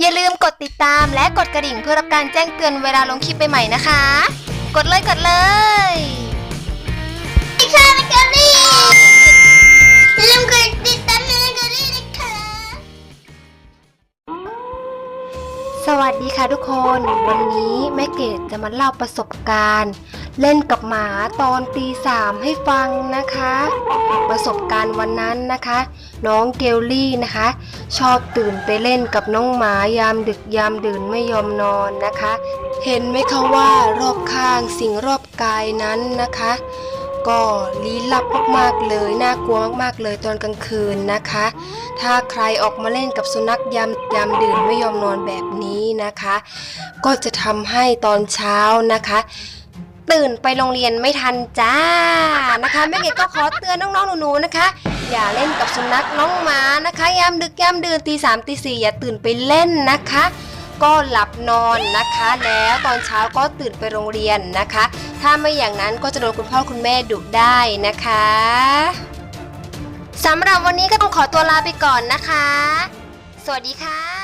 อย่าลืมกดติดตามและกดกระดิ่งเพื่อรับการแจ้งเตือนเวลาลงคลิปใหม่ๆนะคะ กดเลยกดเลยดิฉันเกอรี่อย่าลืมกดติดตามเกอรี่นะคะ สวัสดีค่ะทุกคน วันนี้แม่เกดจะมาเล่าประสบการณ์ เล่นกับหมาตอนตีสามให้ฟังนะคะ ประสบการณ์วันนั้นนะคะ น้องเกลลี่นะคะ ชอบตื่นไปเล่นกับน้องหมายามดึกยามดื่นไม่ยอมนอนนะคะ เห็นไหมคะว่ารอบข้างสิ่งรอบกายนั้นนะคะ ก็ลี้ลับมากๆเลยน่ากลัวมากๆเลยตอนกลางคืนนะคะ ถ้าใครออกมาเล่นกับสุนัขยามยามดื่นไม่ยอมนอนแบบนี้นะคะ ก็จะทำให้ตอนเช้านะคะ ตื่นไปโรงเรียนไม่ทันจ้านะคะแม่เกดก็ขอเตือนน้องๆหนูๆนะคะ อย่าเล่นกับสุนัขน้องหมานะคะ ยามดึกยามดื่นตีสามตีสี่อย่าตื่นไปเล่นนะคะ ก็หลับนอนนะคะ แล้วตอนเช้าก็ตื่นไปโรงเรียนนะคะ ถ้าไม่อย่างนั้นก็จะโดนคุณพ่อคุณแม่ดุได้นะคะสำหรับวันนี้ก็ต้องขอตัวลาไปก่อนนะคะ สวัสดีค่ะ